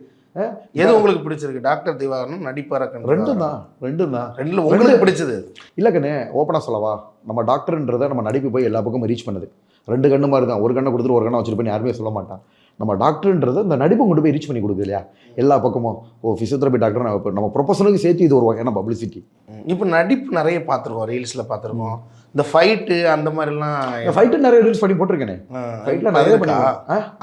எது உங்களுக்கு பிடிச்சிருக்கு? டாக்டர் திவாகரனும் நடிப்பறக்கன் ரெண்டும் தான் ரெண்டும் தான் ரெண்டுல உங்களுக்கு பிடிச்சது இல்லை கண்ணே ஓப்பனாக சொல்லவா? நம்ம டாக்டர்ன்றதை நம்ம நடிப்பு போய் எல்லா பக்கமும் ரீச் பண்ணுது. ரெண்டு கண்ணு மாதிரி தான். ஒரு கண்ணை கொடுத்துட்டு ஒரு கண்ணை வச்சுட்டு யாருமே சொல்ல மாட்டான். நம்ம டாக்டர்ன்றது இந்த நடிப்பை கொண்டு போய் ரீச் பண்ணி கொடுக்குது இல்லையா? எல்லா பக்கமும். ஓ ஃபிசியோதெரபி டாக்டர் நம்ம நம்ம ப்ரொஃபஷனுக்கு சேர்த்து இது வருவாங்க ஏன்னா பப்ளிசிட்டி இப்போ நடிப்பு நிறைய பார்த்துருக்கோம் ரீல்ஸில் பார்த்துருக்கோம். இந்த ஃபைட்டு அந்த மாதிரிலாம் ஃபைட்டு நிறைய ரீல்ஸ் பண்ணி போட்டிருக்கேனே. ஆ, ஃபைட்டில் நிறைய பண்ணி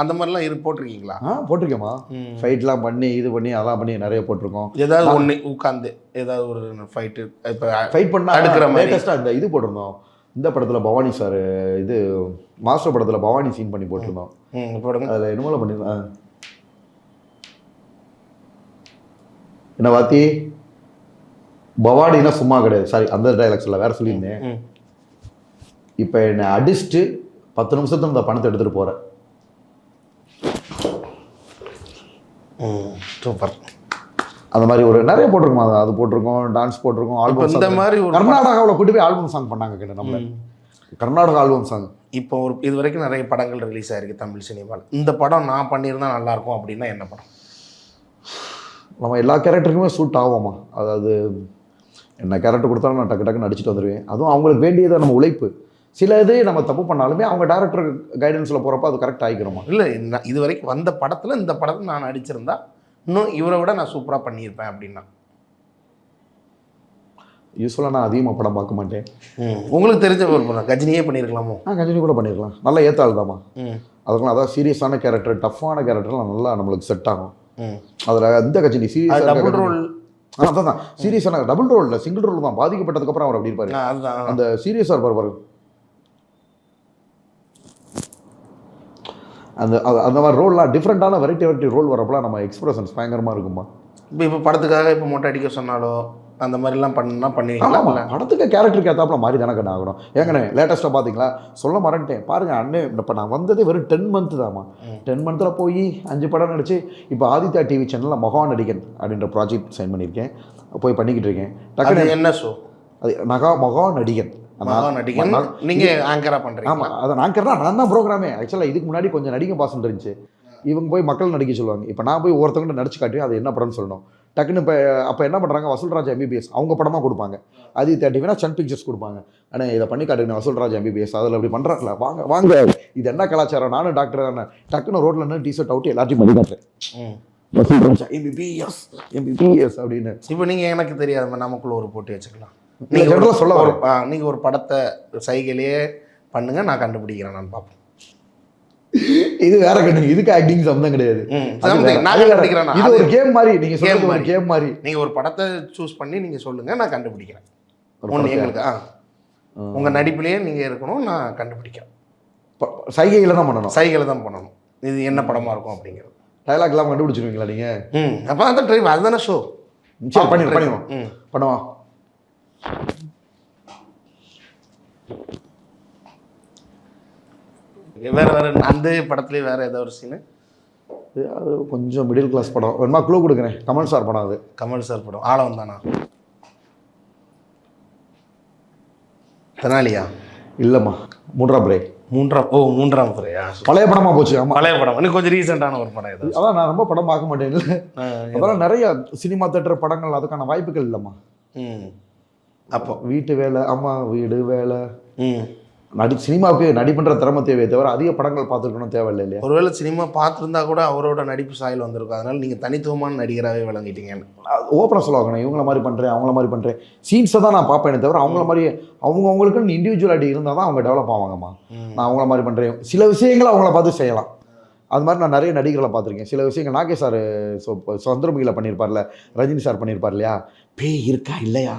அந்த மாதிரிலாம் இரு போட்டிருக்கீங்களா? ஆ போட்டிருக்கேமா ம். ஃபைட்லாம் பண்ணி இது பண்ணி அதெல்லாம் பண்ணி நிறைய போட்டிருக்கோம். ஏதாவது ஒன்று உட்காந்து ஏதாவது ஒரு ஃபைட்டு இப்போ ஃபைட் பண்ணா அடுக்கிற மாதிரி. இந்த இது போட்டிருந்தோம். இந்த படத்தில் பவானி சார் இது மாஸ்டர் படத்தில் பவானி சீன் பண்ணி போட்டிருந்தோம். அதில் என்னமோ பண்ணிருந்தேன் என்ன வாத்தி? பவானினா சும்மா கிடையாது. சாரி அந்த டைலாக்ஸ் இல்லை வேற சொல்லியிருந்தேன். இப்போ என்னை அடிச்சுட்டு பத்து நிமிஷத்துல இந்த பணத்தை எடுத்துகிட்டு போகிறேன் சூப்பர். அந்த மாதிரி ஒரு நிறைய போட்டிருக்கோம். அது அது போட்டிருக்கோம் டான்ஸ் போட்டிருக்கோம் ஆல்பம் இந்த மாதிரி ஒரு கர்நாடகாவில் கூட்டி போய் ஆல்பம் சாங் பண்ணாங்க கிட்ட நம்மள. கர்நாடகா ஆல்பம் சாங் இப்போ ஒரு இது வரைக்கும் நிறைய படங்கள் ரிலீஸ் ஆயிருக்கு தமிழ் சினிமாவில் இந்த படம் நான் பண்ணியிருந்தா நல்லா இருக்கும் அப்படின்னா என்ன படம்? நம்ம எல்லா கேரக்டருக்குமே சூட் ஆகுமா அதாவது என்ன கேரக்டர் கொடுத்தாலும் நான் டக்கு டக்கு நடிச்சுட்டு வந்துடுவேன் அதுவும் அவங்களுக்கு வேண்டியதை நம்ம உழைப்பு. சில இது நம்ம தப்பு பண்ணாலுமே அவங்க டேரக்டர் கைடன்ஸில் போகிறப்ப அது கரெக்ட் ஆகிக்கிறோமா இல்லை இது வரைக்கும் வந்த படத்தில் இந்த படத்தை நான் நடிச்சிருந்தா இன்னும் இவரை விட நான் சூப்பராக பண்ணியிருப்பேன் அப்படின்னா. யூஸ்வலாக நான் அதிகமாக படம் பார்க்க மாட்டேன். உங்களுக்கு தெரிஞ்ச ஒரு படம். கஜினியே பண்ணியிருக்கலாமோ ஆ கண்டினியூ கூட பண்ணிடலாம் நல்ல ஏத்தாள் தாம்மா ம். அதுக்கெல்லாம் அதான் சீரியஸான கேரக்டர் டஃப்பான கேரக்டர்லாம் நல்லா நம்மளுக்கு செட் ஆகும். அதில் கட்சி அது சீரியஸ் டபுள் ரோல் அதான் தான் சீரியஸான டபுள் ரோல் இல்லை சிங்கிள் ரோல் தான். பாதிக்கப்பட்டதுக்கப்புறம் அவர் அப்படி இருப்பாரு. அந்த சீரியஸாக இருப்பார் பாருங்க அந்த அந்த மாதிரி ரோல்லாம் டிஃப்ரெண்ட்டான வெரைட்டி வெரைட்டி ரோல் வரப்பலாம் நம்ம எக்ஸ்பிரஷன்ஸ் பயங்கரமாக இருக்குமா? இப்போ இப்போ படத்துக்காக இப்போ மொட்டை அடிக்க சொன்னாலோ அந்த மாதிரிலாம் பண்ணா இல்ல? படத்துக்கு கேரக்டருக்கு ஏற்றாப்புல மாறி தானே ஆகணும். ஏங்கண்ணே லேட்டஸ்ட்டாக பார்த்தீங்களா சொல்ல மறந்துட்டேன். பாருங்க அண்ணே இப்போ நான் வந்ததே வெறும் டென் மந்த் தாம்மா. டென் மந்த்தில் போய் அஞ்சு படம் நடிச்சு இப்போ ஆதித்யா டிவி சேனலில் மகா நடிகன் அப்படின்ற ப்ராஜெக்ட் சைன் பண்ணியிருக்கேன். போய் பண்ணிக்கிட்டு இருக்கேன். டக்குனு என்ன ஷோ அது மகா மகா நடிகன். மகா நடிகன். நான்- நீங்க ஆங்கரா பண்றீங்க. ஆமாம் அதை நான் கேட்டா நான் தான் ப்ரோக்ராமே ஆக்சுவலாக இதுக்கு முன்னாடி கொஞ்சம் நடிகை பாசம் இருந்துச்சு இவங்க போய் மக்கள் நடிக்க சொல்லுவாங்க. இப்போ நான் போய் ஒருத்தவங்க நடிச்சு காட்டி அது என்ன படம்னு சொல்லணும். டக்குன்னு இப்போ அப்போ என்ன பண்ணுறாங்க வசூல்ராஜ் எம்பிபிஎஸ் அவங்க படமாக கொடுப்பாங்க. அது தேர்ட்டிவினா சன் பிக்சர்ஸ் கொடுப்பாங்க. ஆனால் இதை பண்ணி காட்டுங்க வசூல்ராஜ் எம்பிபிஎஸ் அதில் அப்படி பண்ணுறாங்களா வாங்க வாங்க. இது என்ன கலாச்சாரம்? நானும் டாக்டர் தானே. டக்குன்னு ரோட்டில் நின்று டிஷர்ட் அவுட் எல்லாத்தையும் பண்ணி காட்டுறேன். வசூல்ராஜ் எம்பிபிஎஸ் எம்பிபிஎஸ் அப்படின்னு. இப்போ நீங்க எனக்கு தெரியாத நமக்குள்ள ஒரு போட்டி வச்சுக்கலாம். இல்ல, நீங்க general ஒரு- சொல்ல ஒரு- வரேன். ஆ, நீங்க ஒரு படத்தை சைகையிலேயே பண்ணுங்க நான் கண்டுபிடிக்கிறேன் நான் பார்ப்போம். இது வேற கண்ணு இதுக்கு ஆக்டிங் சம்மந்தம் கிடையாது? இது ஒரு கேம் மாதிரி நீங்க சொல்றது ஒரு. கேம் மாதிரி. நீங்க ஒரு படத்தை சூஸ் பண்ணி நீங்க சொல்லுங்க நான் கண்டுபிடிக்கிறேன். ஒன்று எங்களுக்கு ஆ. உங்க நடிப்பிலேயே நீங்க இருக்கணும் நான் கண்டுபிடிக்கிறேன். சைகையில தான் பண்ணணும். சைகளை தான் பண்ணணும். இது என்ன படமா இருக்கும் அப்படிங்கிறது. டைலாக் எல்லாம் கண்டுபிடிச்சிருவீங்களா நீங்க? ம் அப்போ அந்த ட்ரைவ் அதுதானே ஷோ சரி பண்ணி பண்ணிடுவோம். ம். பண்ணுவோம். வேற வேற அந்த படத்துலேயே வேற ஏதோ ஒரு சீனு அது கொஞ்சம் மிடில் கிளாஸ் படம். வேணுமா? க்ளூ கொடுக்குறேன். கமல் சார் படம் அது. கமல் சார் படம். ஆழம் தானா? தெனாலியா? இல்லைம்மா. மூன்றாம் பிரேக் மூன்றாம் ஓ மூன்றாம் பிறையா பழைய படமா போச்சு. ஆமா. பழைய படம். இன்னும் கொஞ்சம் ரீசெண்டான ஒரு படம் இது. அதான் நான் ரொம்ப படம் பார்க்க மாட்டேன். அதெல்லாம் நிறைய சினிமா தேட்டர் படங்கள் அதுக்கான வாய்ப்புகள் இல்லைம்மா. ம். அப்போ வீட்டு வேலை அம்மா வீடு வேலை. நடி சினிமாவுக்கு நடிப்புன்ற திறமை தேவையே தவிர அதிக படங்கள் பார்த்துருக்கணும் தேவையில்லை இல்லையா? ஒருவேளை சினிமா பார்த்துருந்தா கூட அவரோட நடிப்பு சாயல் வந்திருக்கும். அதனால நீங்க தனித்துவமான நடிகராகவே விளங்கிட்டீங்க ஓப்பனாக சொல்லுவாங்க இவங்கள மாதிரி பண்ணுறேன் அவங்கள மாதிரி பண்ணுறேன் சீன்ஸை தான் நான் பார்ப்பேனே தவிர அவங்கள மாதிரி அவங்க அவங்களுக்குன்னு இண்டிவிஜுவாலிட்டி இருந்தால் தான் அவங்க டெவலப் ஆவாங்கம்மா. நான் அவங்கள மாதிரி பண்ணுறேன் சில விஷயங்களை அவங்கள பார்த்து செய்யலாம். அது மாதிரி நான் நிறைய நடிகர்களை பார்த்துருக்கேன். சில விஷயங்கள் நாகே சார் சந்திரமுகியில் பண்ணியிருப்பார்ல ரஜினி சார் பண்ணியிருப்பார் இல்லையா? பேய் இருக்கா இல்லையா?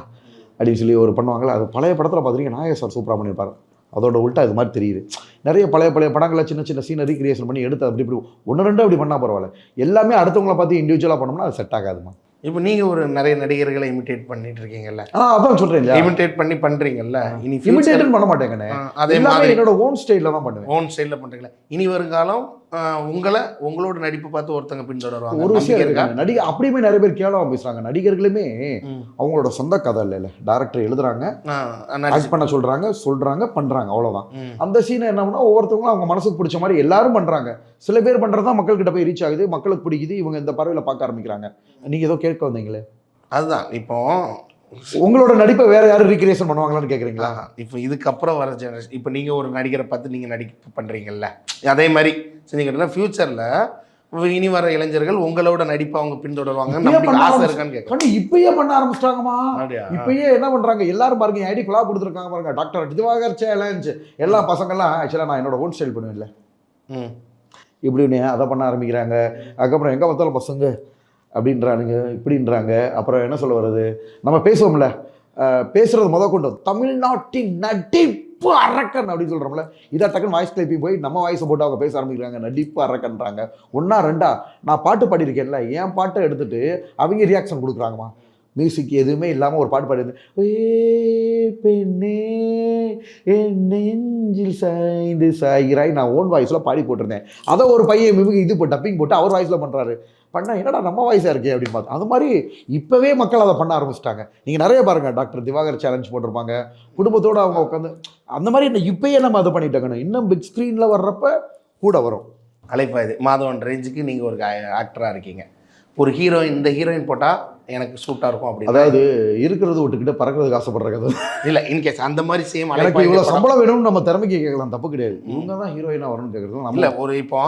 அப்படின்னு சொல்லி ஒரு பண்ணுவாங்கல்ல அது பழைய படத்தில் பார்த்துருக்கீங்க நாகே சார் சூப்பராக பண்ணியிருப்பார். அதோட உள்ட்டா இது மாதிரி தெரியுது. நிறைய பழைய பழைய படங்களை சின்ன சின்ன சீனை ரீக்ரியேஷன் பண்ணி எடுத்து அப்படி இப்படி ஒன்று ரெண்டு அப்படி பண்ணால் பரவாயில்ல. எல்லாமே அடுத்தவங்கள பார்த்து இண்டிவிஜுவலாக பண்ணோம்னா அது செட் ஆகாதுமா. இப்போ நீங்க ஒரு நிறைய நடிகர்களை இமிட்டேட் பண்ணிட்டு இருக்கீங்கல்ல? ஆ அதான் சொல்கிறேன் இமிட்டேட் பண்ணி பண்றீங்கல்ல? இனி இமிட்டேட்டன் பண்ண மாட்டேங்கண்ணே. அதே மாதிரி என்னோட ஓன் ஸ்டைலில் தான் பண்ணுவேன். ஓன் ஸ்டைலில் பண்றீங்களா? இனி வருங்காலம் உங்களை உங்களோட நடிப்பு பார்த்து ஒருத்தங்க பின்தொடருவாங்க. ஒரு விஷயம் நம்பிக்கை இருக்கா? இருக்கு நடிகை அப்படியுமே நிறைய பேர் கேவலமா பேசுறாங்க. நடிகர்களுமே. அவங்களோட சொந்த கதை இல்லை டேரக்டர் எழுதுறாங்க ஆக்ட் பண்ண சொல்றாங்க சொல்றாங்க பண்றாங்க. அவ்வளவுதான். ம். அந்த சீனை என்ன பண்ணா ஒவ்வொருத்தவங்களும் அவங்க மனசுக்கு பிடிச்ச மாதிரி எல்லாரும் பண்றாங்க. சில பேர் பண்றதா மக்கள் கிட்ட போய் ரீச் ஆகுது. மக்களுக்கு பிடிக்குது. இவங்க இந்த பறவையில பார்க்க ஆரம்பிக்கிறாங்க. நீங்க ஏதோ கேட்க வந்தீங்களே? அதுதான். இப்போ உங்களோட நடிப்பை வேற யாரும் ரீக்ரியேஷன் பண்ணுவாங்களான்னு கேக்குறீங்களா? ஆஹா, இப்போ இதுக்கப்புறம் வர ஜெனரேஷன் இப்போ நீங்கள் ஒரு நடிகரை பார்த்து நீங்கள் நடிப்பு பண்ணுறீங்கல்ல அதே மாதிரி செஞ்சீங்கன்னா ஃப்யூச்சரில் இனி வர இளைஞர்கள் உங்களோட நடிப்பை அவங்க பின்தொடருவாங்க ஆசை இருக்கான்னு கேட்குறேன் கண்ணு இப்பயே பண்ண ஆரம்பிச்சிட்டாங்கம்மா. இப்பயே என்ன பண்றாங்க? எல்லாரும் பாருங்க ஐடி ஃபுல்லாக கொடுத்துருக்காங்க பாருங்க. டாக்டர் திவாகர் சேலஞ்ச் எல்லா பசங்கள்லாம் ஆக்சுவலாக நான் என்னோட ஓன் ஸ்டைல் பண்ணுவேன்ல. ம். இப்படின்னு அதை பண்ண ஆரம்பிக்கிறாங்க. அதுக்கப்புறம் எங்கே பார்த்தாலும் பசங்க அப்படின்றானுங்க இப்படின்றாங்க. அப்புறம் என்ன சொல்ல வர்றது? நம்ம பேசுவோம்ல. பேசுறது முத கொண்டு தமிழ்நாட்டின் நடிப்பு அரக்கன் அப்படின்னு சொல்கிறோம்ல இதை டக்குன்னு வாய்ஸ் கிளிப்பிங் போய் நம்ம வாய்ஸை போட்டு அவங்க பேச ஆரம்பிக்கிறாங்க. நடிப்பு அரக்கன்றாங்க. ஒன்றா ரெண்டா நான் பாட்டு பாடியிருக்கேன்ல. என் பாட்டை எடுத்துட்டு அவங்க ரியாக்ஷன் கொடுக்குறாங்கம்மா. மியூசிக் எதுவுமே இல்லாமல் ஒரு பாட்டு பாடியிருந்தேன் ஏ பெண்ணே என் நெஞ்சில் சாய்ந்து சாய்கிறாய். நான் ஓன் வாய்ஸில் பாடி போட்டிருந்தேன். அதை ஒரு பையன் மிமிக்கு இது இப்போ டப்பிங் போட்டு அவர் வாய்ஸில் பண்ணுறாரு பண்ணா என்னடா நம்ம வாய்ஸாக இருக்கே அப்படின்னு பார்த்து அது மாதிரி இப்போவே மக்கள் அதை பண்ண ஆரம்பிச்சிட்டாங்க. நீங்கள் நிறைய பாருங்கள் டாக்டர் திவாகர் சேலஞ்ச் போட்டிருப்பாங்க. குடும்பத்தோடு அவங்க உட்காந்து அந்த மாதிரி இப்போயே நம்ம அதை பண்ணிட்டாங்கன்னு இன்னும் பிக் ஸ்க்ரீனில் வர்றப்ப கூட வரும். அலைப்பாயுது மாதவன் ரேஞ்சுக்கு நீங்கள் ஒரு ஆக்டராக இருக்கீங்க. ஒரு ஹீரோயின் இந்த ஹீரோயின் போட்டால் எனக்கு சூட்டாக இருக்கும் அப்படின்னு. அதாவது இருக்கிறது விட்டுக்கிட்டு பறக்கிறதுக்கு ஆசைப்படுற கதை. இல்லை இன்கேஸ் அந்த மாதிரி சேம் எனக்கு இவ்வளோ சம்பளம் வேணும்னு நம்ம திறமைக்கு கேட்கலாம் தப்பு கிடையாது. இவங்க தான் ஹீரோயினாக வரணும்னு கேட்குறது இல்லை ஒரு இப்போ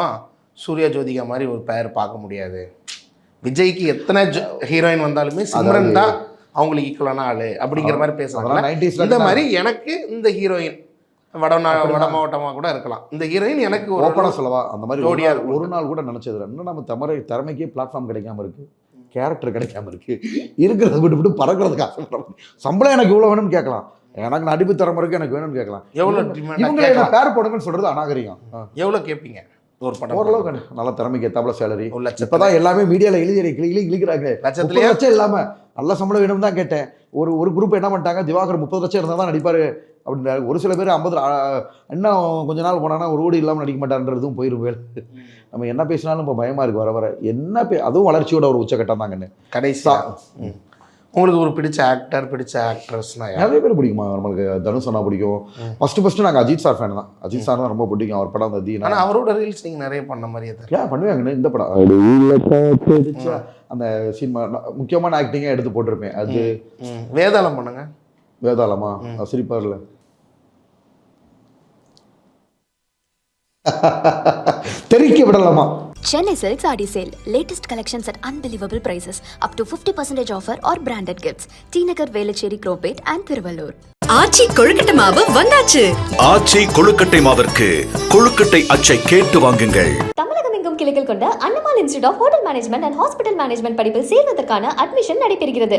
சூர்யா ஜோதிகா மாதிரி ஒரு பேர் பார்க்க முடியாது. விஜய்க்கு எத்தனை ஹீரோயின் வந்தாலுமே சிம்ரன் தான் அவங்களுக்கு ஈக்குவலான ஆளு அப்படிங்கிற மாதிரி பேசுறாங்க அதெல்லாம் 90s ல இந்த மாதிரி எனக்கு இந்த ஹீரோயின் வட வட மாவட்டமாக கூட இருக்கலாம். இந்த ஹீரோயின் எனக்கு ஒரு ஓப்பனாக சொல்லவா? அந்த மாதிரி ஒரு ஜோடியா நாள் இருக்கும். ஒரு நாள் கூட நினச்சது. இன்னும் நம்ம தமிழை திறமைக்கே பிளாட்ஃபார்ம் கிடைக்காம இருக்கு. கேரக்டர் கிடைக்காம இருக்கு. இருக்கிறத விட்டு விட்டு பறக்கிறதுக்கு ஆசைப்படுறோம் சம்பளம் எனக்கு இவ்வளோ வேணும்னு கேட்கலாம். எனக்கு நடிப்பு திறமை இருக்கு எனக்கு வேணும்னு கேட்கலாம். எவ்வளோ இவங்களை பேர் போடுங்கன்னு சொல்றது அநாகரிகம். ஆ. எவ்வளோ கேட்பீங்க ஒரு படம் ஓரளவுக்கு என்ன? நல்ல திறமைக்கு ஏத்தாப்புல சேலரி. ஒரு லட்சத்துல. இப்பதான் எல்லாமே மீடியால எழுதி கிளி முப்பது லட்சத்துலயே லட்சம் இல்லாம நல்ல சம்பளம் வேணும்னு தான் கேட்டேன். ஒரு ஒரு குரூப் என்ன பண்ணிட்டாங்க? திவாகர் முப்பது லட்சம் இருந்தால் தான் நடிப்பாரு. அப்படின்றாரு ஒரு சில பேர் ஐம்பது இன்னும் கொஞ்ச நாள் போனாங்கன்னா ஒரு கோடி இல்லாமல் நடிக்க மாட்டான்றதும் போயிரும் வேலை. நம்ம என்ன பேசினாலும் இப்போ பயமா இருக்கு வர வர. என்ன பே அதுவும் வளர்ச்சியோட ஒரு உச்சக்கட்டம் தாங்கன்னு. கடைசியா. ம். உங்களுக்கு ஒரு பிடிச்ச ஆக்டர் பிடிச்ச ஆக்ட்ரஸ்னா யார்? நிறைய பேர் பிடிக்குமா? நம்மளுக்கு தனுஷ் அண்ணா பிடிக்கும். ம். ஃபர்ஸ்ட் ஃபர்ஸ்ட் நாங்கள் அஜித் சார் ஃபேன் தான். அஜித் சார் தான் ரொம்ப பிடிக்கும். அவர் படம் அந்த தீனா. ஆனா அவரோட ரீல்ஸ் நீங்க நிறைய பண்ண மாதிரியே தெரியும் ஏன் பண்ணுவாங்கன்னு இந்த படம். அந்த சினிமா முக்கியமான ஆக்டிங்காக எடுத்து போட்டிருப்பேன். அது. வேதாளம் பண்ணுங்க. வேதாளமா? சிரிப்பார்ல. தெரிக்க விடலாமா Chennai Silks Adi Sale. Latest collections at unbelievable prices. Up to 50% offer or branded gifts. T Nagar Velachery Cropate and Thiruvallur. ஆச்சி கொழுக்கட்டை மாவு வந்தாச்சு ஆச்சி கொழுக்கட்டை மாவிற்கு கொழுக்கட்டை அச்சை கேட்டு வாங்குங்கள் தமிழகம் எங்கும் கிளைகள் கொண்ட Annamal institute of hotel management and hospital management படிப்பில் சேர்வதற்கான அட்மிஷன் நடைபெறுகிறது